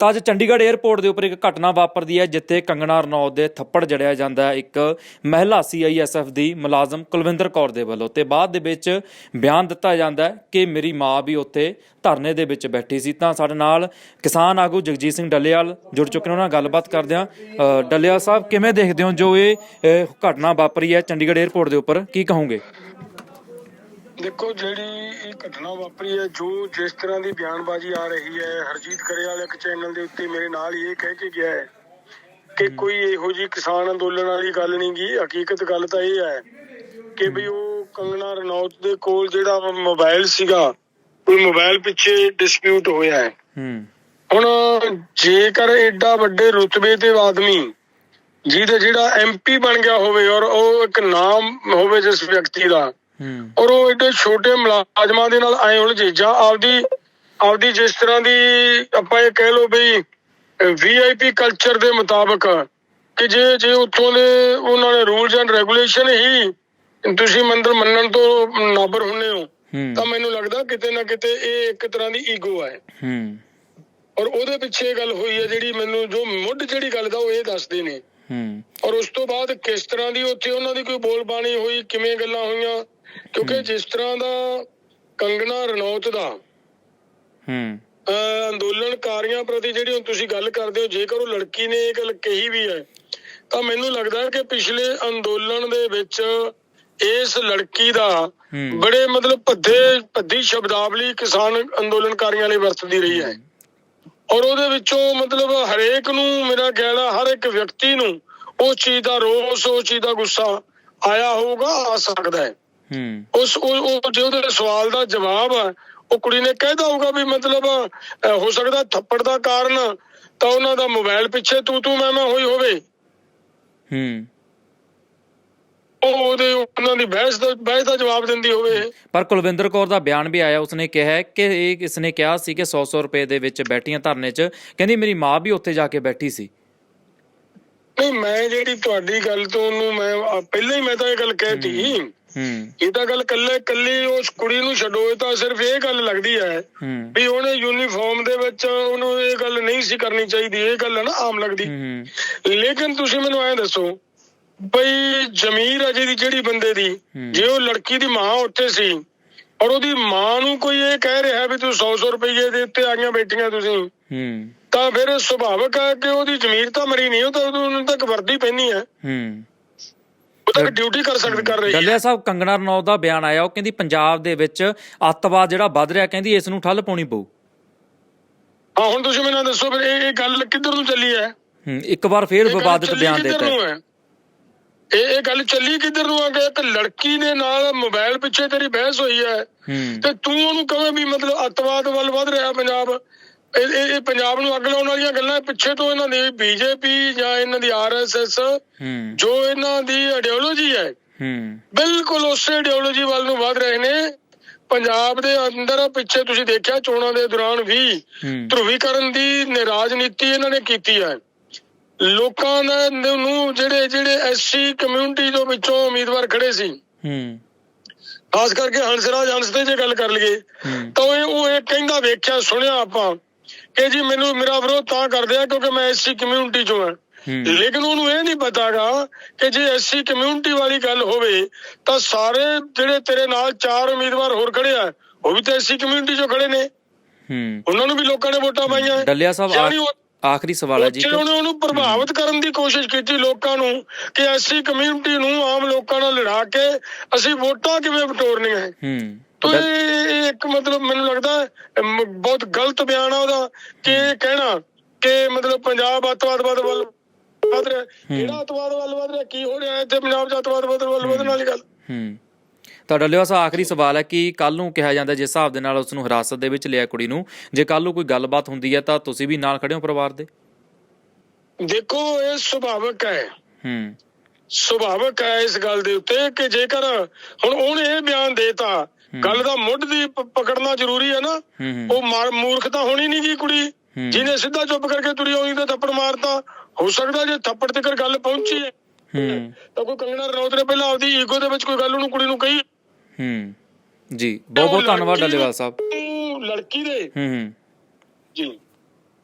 ਤਾਂ ਅੱਜ ਚੰਡੀਗੜ੍ਹ 에ਅਰਪੋਰਟ ਦੇ ਉੱਪਰ ਇੱਕ ਘਟਨਾ ਵਾਪਰਦੀ ਹੈ, ਜਿੱਥੇ ਕੰਗਣਾ ਰਣੌਤ ਦੇ ਥੱਪੜ ਜੜਿਆ ਜਾਂਦਾ ਹੈ। ਇੱਕ ਮਹਿਲਾ ਸੀਆਈਐਸਐਫ ਦੀ ਮੁਲਾਜ਼ਮ ਕੁਲਵਿੰਦਰ ਕੌਰ ਦੇ ਵੱਲੋਂ। ਤੇ ਬਾਅਦ ਦੇ ਵਿੱਚ ਬਿਆਨ ਦਿੱਤਾ ਜਾਂਦਾ ਹੈ ਕਿ ਮੇਰੀ ਮਾਂ ਵੀ ਉੱਥੇ ਧਰਨੇ ਦੇ ਵਿੱਚ ਬੈਠੀ ਸੀ। ਤਾਂ ਸਾਡੇ ਨਾਲ ਕਿਸਾਨ ਆਗੂ ਜਗਜੀਤ ਸਿੰਘ ਡੱਲੇਵਾਲ ਜੁੜ ਚੁੱਕੇ ਨੇ। ਉਹਨਾਂ ਨਾਲ ਗੱਲਬਾਤ ਕਰਦੇ ਹਾਂ। ਡੱਲੇਵਾਲ ਸਾਹਿਬ, ਕਿਵੇਂ ਦੇਖਦੇ ਹੋ ਜੋ ਇਹ ਘਟਨਾ ਵਾਪਰੀ ਹੈ ਚੰਡੀਗੜ੍ਹ 에ਅਰਪੋਰਟ ਦੇ ਉੱਪਰ? ਕੀ ਕਹੋਗੇ? ਦੇਖੋ ਜਿਹੜੀ ਇਹ ਘਟਨਾ ਵਾਪਰੀ ਹੈ ਜੋ ਜਿਸ ਤਰ੍ਹਾਂ ਦੀ ਬਿਆਨਬਾਜ਼ੀ ਆ ਰਹੀ ਹੈ ਹਰਜੀਤ ਕਰਿਆਲ ਇੱਕ ਚੈਨਲ ਦੇ ਉੱਤੇ ਮੇਰੇ ਨਾਲ ਹੀ ਇਹ ਕਹਿ ਕੇ ਗਿਆ ਹੈ ਕਿ ਕੋਈ ਇਹੋ ਜੀ ਕਿਸਾਨ ਅੰਦੋਲਨ ਵਾਲੀ ਗੱਲ ਨਹੀਂ ਗੀ। ਹਕੀਕਤ ਗੱਲ ਤਾਂ ਇਹ ਹੈ ਕਿ ਵੀ ਉਹ ਕੰਗਣਾ ਰਣੌਤ ਦੇ ਕੋਲ ਜਿਹੜਾ ਮੋਬਾਈਲ ਸੀਗਾ ਉਹ ਮੋਬਾਈਲ ਪਿੱਛੇ ਡਿਸਪਿਊਟ ਹੋਇਆ ਹੈ। ਹੁਣ ਜੇਕਰ ਐਡਾ ਵੱਡੇ ਰੁਤਬੇ ਤੇ ਆਦਮੀ ਜਿਹਦੇ ਜਿਹੜਾ ਐਮਪੀ ਬਣ ਗਿਆ ਹੋਵੇ ਔਰ ਉਹ ਇੱਕ ਨਾਮ ਹੋਵੇ ਜਿਸ ਵਿਅਕਤੀ ਦਾ ਔਰ ਉਹ ਏਡੇ ਛੋਟੇ ਮੁਲਾਜ਼ਮਾਂ ਦੇ ਨਾਲ ਐ ਉਲਝੇ ਜਾਂ ਆਪਦੀ ਆਪਦੀ ਜਿਸ ਤਰ੍ਹਾਂ ਦੀ ਆਪਾਂ ਇਹ ਕਹਿ ਲਓ ਬਈ ਵੀਆਈਪੀ ਕਲਚਰ ਦੇ ਮੁਤਾਬਕ ਕਿ ਜੇ ਜੇ ਉੱਥੋਂ ਦੇ ਉਹਨਾਂ ਨੇ ਰੂਲਸ ਐਂਡ ਰੈਗੂਲੇਸ਼ਨ ਹੀ ਤੁਸੀਂ ਮੰਦਰ ਮੰਨਣ ਤੋਂ ਨਾਬਰ ਹੁੰਨੇ ਹੋ ਤਾਂ ਮੈਨੂੰ ਲੱਗਦਾ ਕਿਤੇ ਨਾ ਕਿਤੇ ਇਹ ਇੱਕ ਤਰ੍ਹਾਂ ਦੀ ਈਗੋ ਹੈ ਹੂੰ। ਔਰ ਉਹਦੇ ਪਿੱਛੇ ਗੱਲ ਹੋਈ ਹੈ ਜਿਹੜੀ ਮੈਨੂੰ ਜੋ ਮੁੱਢ ਜਿਹੜੀ ਗੱਲ ਦਾ ਉਹ ਇਹ ਦੱਸਦੇ ਨੇ। ਹੂੰ। ਔਰ ਉਸ ਤੋਂ ਬਾਅਦ ਕਿਸ ਤਰ੍ਹਾਂ ਦੀ ਉੱਥੇ ਉਹਨਾਂ ਦੀ ਕੋਈ ਬੋਲ ਬਾਣੀ ਹੋਈ ਕਿਵੇਂ ਗੱਲਾਂ ਹੋਈਆਂ ਕਿਉਂਕਿ ਜਿਸ ਤਰ੍ਹਾਂ ਦਾ ਕੰਗਣਾ ਰਣੌਤ ਦਾ ਹੂੰ। ਅੰਦੋਲਨਕਾਰੀਆਂ ਪ੍ਰਤੀ ਜਿਹੜੀ ਹੁਣ ਤੁਸੀਂ ਗੱਲ ਕਰਦੇ ਹੋ ਜੇਕਰ ਉਹ ਲੜਕੀ ਨੇ ਇਹ ਗੱਲ ਕਹੀ ਵੀ ਹੈ ਤਾਂ ਮੈਨੂੰ ਲੱਗਦਾ ਹੈ ਕਿ ਪਿਛਲੇ ਅੰਦੋਲਨ ਦੇ ਵਿੱਚ ਇਸ ਲੜਕੀ ਦਾ ਬੜੇ ਮਤਲਬ ਭੱਦੇ ਭੱਦੀ ਸ਼ਬਦਾਵਲੀ ਕਿਸਾਨ ਅੰਦੋਲਨਕਾਰੀਆਂ ਲਈ ਵਰਤਦੀ ਰਹੀ ਹੈ। ਔਰ ਉਹਦੇ ਵਿੱਚੋਂ ਮਤਲਬ ਹਰੇਕ ਨੂੰ ਮੇਰਾ ਹੈ ਹਰ ਇੱਕ ਵਿਅਕਤੀ ਨੂੰ ਉਸ ਚੀਜ਼ ਦਾ ਰੋਸ ਉਸ ਚੀਜ਼ ਦਾ ਗੁੱਸਾ ਆਇਆ ਹੋਊਗਾ ਆ ਸਕਦਾ ਹੈ। ਹੂੰ। ਉਸ ਉਹ ਜੇ ਉਹਦੇ ਸਵਾਲ ਦਾ ਜਵਾਬ ਹੈ ਉਹ ਕੁੜੀ ਨੇ ਕਹਿਦਾ ਹੋਊਗਾ ਵੀ ਮਤਲਬ ਹੋ ਸਕਦਾ ਥੱਪੜ ਦਾ ਕਾਰਨ ਤਾਂ ਉਹਨਾਂ ਦਾ ਮੋਬਾਈਲ ਪਿੱਛੇ ਤੂੰ ਤੂੰ ਮੈਂ ਮੈਂ ਹੋਈ ਹੋਵੇ। ਹੂੰ। ਉਹ ਉਹਦੇ ਉਹਨਾਂ ਦੀ ਬਹਿਸ ਦਾ ਬਹਿਸ ਦਾ ਜਵਾਬ ਦਿੰਦੀ ਹੋਵੇ। ਪਰ ਕੁਲਵਿੰਦਰ ਕੌਰ ਦਾ ਬਿਆਨ ਵੀ ਆਇਆ ਉਸਨੇ ਕਿਹਾ ਕਿ ਇਹ ਇਸਨੇ ਕਿਹਾ ਸੀ ਕਿ 100-100 ਰੁਪਏ ਦੇ ਵਿੱਚ ਬੈਠੀਆਂ ਧਰਨੇ 'ਚ ਕਹਿੰਦੀ ਮੇਰੀ ਮਾਂ ਵੀ ਉੱਥੇ ਜਾ ਕੇ ਬੈਠੀ ਸੀ। ਨਹੀਂ ਮੈਂ ਜਿਹੜੀ ਤੁਹਾਡੀ ਗੱਲ ਤੋਂ ਉਹਨੂੰ ਮੈਂ ਪਹਿਲਾਂ ਹੀ ਮੈਂ ਤਾਂ ਇਹ ਗੱਲ ਕਹਿਤੀ। ਹੂੰ। ਇਹ ਤਾਂ ਗੱਲ ਕੱਲੇ ਕੱਲੀ ਉਸ ਕੁੜੀ ਨੂੰ ਛੱਡੋ ਇਹ ਤਾਂ ਸਿਰਫ ਇਹ ਗੱਲ ਲੱਗਦੀ ਹੈ ਵੀ ਉਹਨੇ ਯੂਨੀਫਾਰਮ ਦੇ ਵਿੱਚ ਉਹਨੂੰ ਇਹ ਗੱਲ ਨਹੀਂ ਸੀ ਕਰਨੀ ਚਾਹੀਦੀ ਇਹ ਗੱਲ ਹੈ ਨਾ ਆਮ ਲੱਗਦੀ। ਲੇਕਿਨ ਤੁਸੀਂ ਮੈਨੂੰ ਐਂ ਦੱਸੋ ਬਈ ਜ਼ਮੀਰ ਅਜੇ ਦੀ ਜਿਹੜੀ ਬੰਦੇ ਦੀ। ਜੇ ਉਹ ਲੜਕੀ ਦੀ ਮਾਂ ਉੱਥੇ ਸੀ ਔਰ ਉਹਦੀ ਮਾਂ ਨੂੰ ਕੋਈ ਇਹ ਕਹਿ ਰਿਹਾ ਵੀ ਤੂੰ 100-100 ਰੁਪਏ ਦੇ ਉੱਤੇ ਆਈਆਂ ਬੈਠੀਆਂ ਤੁਸੀਂ ਹੂੰ। ਤਾਂ ਫਿਰ ਸੁਭਾਵਕ ਹੈ ਕਿ ਉਹਦੀ ਜ਼ਮੀਰ ਤਾਂ ਮਰੀ ਨਹੀਂ ਉਹ ਤਾਂ ਉਹਨੂੰ ਤੱਕ ਵਰਦੀ ਪੈਣੀ ਹੈ। ਹੂੰ। ਉਹ ਤਾਂ ਡਿਊਟੀ ਕਰ ਸਕਦ ਕਰ ਰਹੀ ਹੈ। ਡੱਲਿਆ ਸਾਹਿਬ ਕੰਗਣਾ ਰਣੌਤ ਦਾ ਬਿਆਨ ਆਇਆ ਉਹ ਕਹਿੰਦੀ ਪੰਜਾਬ ਦੇ ਵਿੱਚ ਅੱਤਵਾਦ ਜਿਹੜਾ ਵੱਧ ਰਿਹਾ ਕਹਿੰਦੀ ਇਸ ਨੂੰ ਠੱਲ ਪਾਉਣੀ ਪਊ। ਹਾਂ ਹੁਣ ਤੁਸੀਂ ਮੈਨੂੰ ਦੱਸੋ ਫਿਰ ਇਹ ਗੱਲ ਕਿੱਧਰ ਨੂੰ ਚੱਲੀ ਹੈ? ਹੂੰ ਇੱਕ ਵਾਰ ਫੇਰ ਵਿਵਾਦਿਤ ਬਿਆਨ ਦਿੱਤਾ ਇਹ ਇਹ ਗੱਲ ਚੱਲੀ ਕਿੱਧਰ ਨੂੰ ਆ ਕਿ ਇੱਕ ਲੜਕੀ ਦੇ ਨਾਲ ਮੋਬਾਈਲ ਪਿੱਛੇ ਤੇਰੀ ਬਹਿਸ ਹੋਈ ਹੈ ਤੇ ਤੂੰ ਉਹਨੂੰ ਕਹੇ ਵੀ ਮਤਲਬ ਅੱਤਵਾਦ ਵੱਲ ਵਧ ਰਿਹਾ ਪੰਜਾਬ? ਇਹ ਇਹ ਪੰਜਾਬ ਨੂੰ ਅੱਗ ਲਾਉਣ ਵਾਲੀਆਂ ਗੱਲਾਂ ਪਿੱਛੇ ਤੋਂ ਇਹਨਾਂ ਦੀ ਬੀਜੇਪੀ ਜਾਂ ਇਹਨਾਂ ਦੀ ਆਰਐਸਐਸ ਜੋ ਇਹਨਾਂ ਦੀ ਆਈਡੀਓਲੋਜੀ ਹੈ ਬਿਲਕੁਲ ਉਸੇ ਆਈਡੀਓਲੋਜੀ ਵੱਲ ਨੂੰ ਵਧ ਰਹੇ ਨੇ। ਪੰਜਾਬ ਦੇ ਅੰਦਰ ਪਿੱਛੇ ਤੁਸੀਂ ਦੇਖਿਆ ਚੋਣਾਂ ਦੇ ਦੌਰਾਨ ਵੀ ਧਰੂਵੀਕਰਨ ਦੀ ਨ- ਰਾਜਨੀਤੀ ਇਹਨਾਂ ਨੇ ਕੀਤੀ ਹੈ। ਲੋਕਾਂ ਦਾ ਨੂੰ ਜਿਹੜੇ ਜਿਹੜੇ ਐਸਸੀ ਕਮਿਊਨਿਟੀ ਦੇ ਵਿੱਚੋਂ ਉਮੀਦਵਾਰ ਖੜੇ ਸੀ। ਹੂੰ। ਖਾਸ ਕਰਕੇ ਹੰਸਰਾਜ ਹੰਸ ਤੇ ਜੇ ਗੱਲ ਕਰ ਲਈਏ ਤਾਂ ਉਹ ਇਹ ਕਹਿੰਦਾ ਵੇਖਿਆ ਸੁਣਿਆ ਆਪਾਂ। ਕਿ ਜੀ ਮੈਨੂੰ ਮੇਰਾ ਵਿਰੋਧ ਤਾਂ ਕਰਦੇ ਆ ਕਿਉਂਕਿ ਮੈਂ ਐਸਸੀ ਕਮਿਊਨਿਟੀ ਚੋਂ ਹਾਂ। ਲੇਕਿਨ ਉਹਨੂੰ ਇਹ ਨਹੀਂ ਪਤਾਗਾ ਕਿ ਜੇ ਐਸਸੀ ਕਮਿਊਨਿਟੀ ਵਾਲੀ ਗੱਲ ਹੋਵੇ ਤਾਂ ਸਾਰੇ ਜਿਹੜੇ ਤੇਰੇ ਨਾਲ ਚਾਰ ਉਮੀਦਵਾਰ ਹੋਰ ਖੜੇ ਆ ਉਹ ਵੀ ਤਾਂ ਐਸਸੀ ਕਮਿਊਨਿਟੀ ਚੋਂ ਖੜੇ ਨੇ। ਹੂੰ। ਉਹਨਾਂ ਨੂੰ ਵੀ ਲੋਕਾਂ ਨੇ ਵੋਟਾਂ ਪਾਈਆਂ। ਡੱਲਿਆ ਸਾਹਿਬ ਆਖਰੀ ਸਵਾਲ ਹੈ ਜੀ ਉਹਨੇ ਉਹਨੂੰ ਪ੍ਰਭਾਵਿਤ ਕਰਨ ਦੀ ਕੋਸ਼ਿਸ਼ ਕੀਤੀ ਲੋਕਾਂ ਨੂੰ ਕਿ ਐਸੀ ਕਮਿਊਨਿਟੀ ਨੂੰ ਆਮ ਲੋਕਾਂ ਨਾਲ ਲੜਾ ਕੇ ਅਸੀਂ ਵੋਟਾਂ ਕਿਵੇਂ ਬਟੋਰਨੀਆਂ ਹੈ ਹੂੰ। ਤੋ ਇਹ ਇੱਕ ਮਤਲਬ ਮੈਨੂੰ ਲੱਗਦਾ ਬਹੁਤ ਗਲਤ ਬਿਆਨ ਆ ਉਹਦਾ ਕਿ ਇਹ ਕਹਿਣਾ ਕਿ ਮਤਲਬ ਪੰਜਾਬ ਅੱਤਵਾਦ ਵੱਲ ਵਧ ਰਿਹਾ। ਕਿਹੜਾ ਅੱਤਵਾਦ ਵੱਲ ਵਧ ਰਿਹਾ? ਕੀ ਹੋ ਰਿਹਾ ਇੱਥੇ ਪੰਜਾਬ ਚ ਅੱਤਵਾਦ ਵੱਲ ਵੱਲ ਵਧਣ ਵਾਲੀ ਗੱਲ? ਹੂੰ। ਤਾਂ ਡੱਲਿਆ ਸਾਹਿਬ ਆਖਰੀ ਸਵਾਲ ਹੈ ਕਿ ਕੱਲ ਨੂੰ ਕਿਹਾ ਜਾਂਦਾ ਜਿਸ ਹਿਸਾਬ ਦੇ ਨਾਲ ਉਸ ਨੂੰ ਹਿਰਾਸਤ ਦੇ ਵਿੱਚ ਲਿਆ ਕੁੜੀ ਨੂੰ ਜੇ ਕੱਲ ਨੂੰ ਕੋਈ ਗੱਲਬਾਤ ਹੁੰਦੀ ਹੈ ਤਾਂ ਤੁਸੀਂ ਵੀ ਨਾਲ ਖੜੇ ਹੋ ਪਰਿਵਾਰ ਦੇ? ਦੇਖੋ ਇਹ ਸੁਭਾਵਕ ਹੈ। ਹੂੰ। ਸੁਭਾਵਕ ਹੈ ਇਸ ਗੱਲ ਦੇ ਉੱਤੇ ਕਿ ਜੇਕਰ ਹੁਣ ਉਹਨੇ ਇਹ ਬਿਆਨ ਦੇਤਾ ਗੱਲ ਦਾ ਮੁੱਢ ਦੀ ਪਕੜਨਾ ਜ਼ਰੂਰੀ ਹੈ ਨਾ। ਉਹ ਮਾਰ- ਮੂਰਖ ਤਾਂ ਹੋਣੀ ਨਹੀਂ ਜੀ ਕੁੜੀ। ਜਿਹਨੇ ਸਿੱਧਾ ਚੁੱਪ ਕਰਕੇ ਤੁਰੀ ਆਉਂਦੀ ਤੇ ਥੱਪੜ ਮਾਰਤਾ। ਹੋ ਸਕਦਾ ਜੇ ਥੱਪੜ ਤੱਕ ਗੱਲ ਪਹੁੰਚੀ ਹੈ। ਤਾਂ ਕੋਈ ਕੰਗਣਾ ਰਣੌਤ ਨੇ ਪਹਿਲਾਂ ਆਪਦੀ ਈਗੋ ਦੇ ਵਿੱਚ ਕੋਈ ਗੱਲ ਉਹਨੂੰ ਕੁੜੀ ਨੂੰ ਕਹੀ। ਹੂੰ। ਜੀ ਬਹੁਤ ਬਹੁਤ ਧੰਨਵਾਦ ਡੱਲੇਵਾਲ ਸਾਹਿਬ। ਲੜਕੀ ਦੇ। ਹੂੰ ਹੂੰ। ਜੀ।